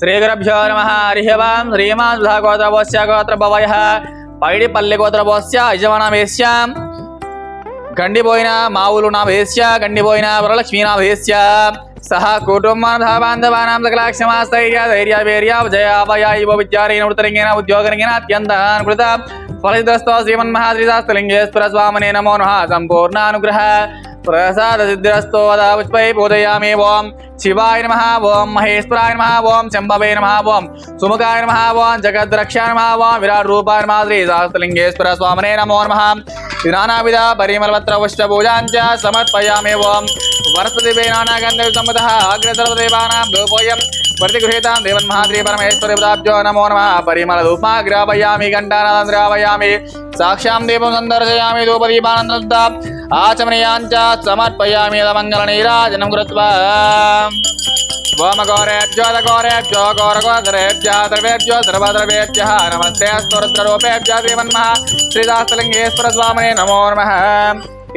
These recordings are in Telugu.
శ్రీగురభ్యో నమ హరి ఓం శ్రీమాన్ గోత్రభోస్య గోత్రభవయ పైడిపల్లి గోత్రభోస్య యజమానమేస్యాం గండిపోయిన మావులు నా వేశ్య గండిపోయిన వరలక్ష్మీ నా వేశ్య సహ కుటుంబాంధవాంధవానాం సకలాక్షమాస్థైర్య ధైర్య వీర్య జయాభయ ఇవ విద్యారేణ ఉత్తరంగేన ఉద్యోగరంగేన అత్యంత అనుకృత ఫలితస్తో శ్రీమన్మహాశ్రీశాస్త్రలింగేశ్వర స్వామినే నమో నమః సంపూర్ణానుగ్రహ ప్రసాద సిద్ధిరస్తో వదా పుష్పై పూజయామి ఓం శివాయ నమ ఓం మహేశ్వరాయ నమ ఓం శంభవే నమ ఓం సుముఖాయ నమ ఓం జగద్రక్షాయ నమ ఓం విరాట్ రూపాయ నమ శ్రీ సహస్రలింగేశ్వర స్వామినే నమో నమ నానావిధ పరిమళపత్ర ఉష్ట పూజాంచ సమర్పయామి ఓం వరసదివే నానాగంధ సమ్మత అగ్రసర్వదేవానాం రూపోయం प्रतिगृहीतां देवन्महाद्रीपरमेश्वरपदाब्जो नमो नमः। परिमलधूपा ग्रापयामि घण्टानादं द्रापयामि साक्षां दीपं सन्दर्शयामि धूपदीपानन्ददा आचमनीयाञ्च समर्पयामि मङ्गलनीराजनं कृत्वा। वामगौरेभ्यो दगौरेभ्यो द्रवेभ्यो, द्रवद्रवेभ्यः। नमस्ते, स्तोत्ररूपेभ्य श्रीमन्मः श्रीदासलिङ्गेश्वरस्वामिने नमो नमः।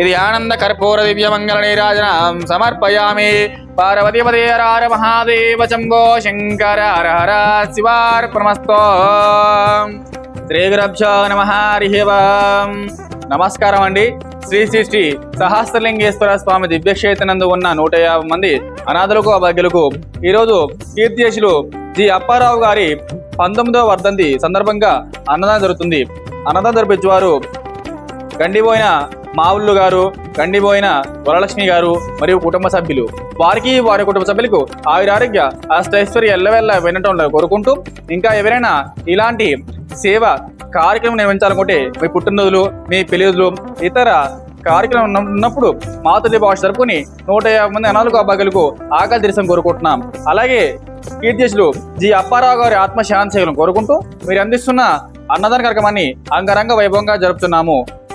ఇది ఆనంద కర్పూర దివ్య మంగళ నీరాజనం సమర్పయామి. పార్వతి పదేరార మహాదేవ శంభో శంకర హర హర శివార్పణమస్తో. శ్రీ గురభ్యో నమ హరి నమస్కారం అండి. శ్రీ శ్రీ శ్రీ సహస్రలింగేశ్వర స్వామి దివ్యక్షేత్రనందు ఉన్న నూట యాభై మంది అనాథులకు అభాగ్యులకు ఈరోజు కీర్తిశులు జి అప్పారావు గారి పంతొమ్మిదవ వర్ధంతి సందర్భంగా అన్నదానం జరుగుతుంది. అన్నదానం జరిపించేవారు గండిపోయిన మావుళ్ళు గారు కండిపోయిన వరలక్ష్మి గారు మరియు కుటుంబ సభ్యులు. వారికి వారి కుటుంబ సభ్యులకు ఆయురారోగ్య అష్టైశ్వర్య ఎల్లవెల్ల వినటం కోరుకుంటూ ఇంకా ఎవరైనా ఇలాంటి సేవ కార్యక్రమం నిర్వహించాలనుకుంటే మీ పుట్టినరోజులు మీ పెళ్ళి రోజులు ఇతర కార్యక్రమం ఉన్నప్పుడు మాతృ భాష జరుపుకుని నూట యాభై మంది అనాథులకు అబ్బాయిలకు ఆకలి తీర్చడం కోరుకుంటున్నాం. అలాగే కీర్తిశులు జి. అప్పారావు గారి ఆత్మశాంతి కోరుకుంటూ మీరు అందిస్తున్న అన్నదాన కార్యక్రమాన్ని అంగరంగ వైభవంగా జరుపుతున్నాము.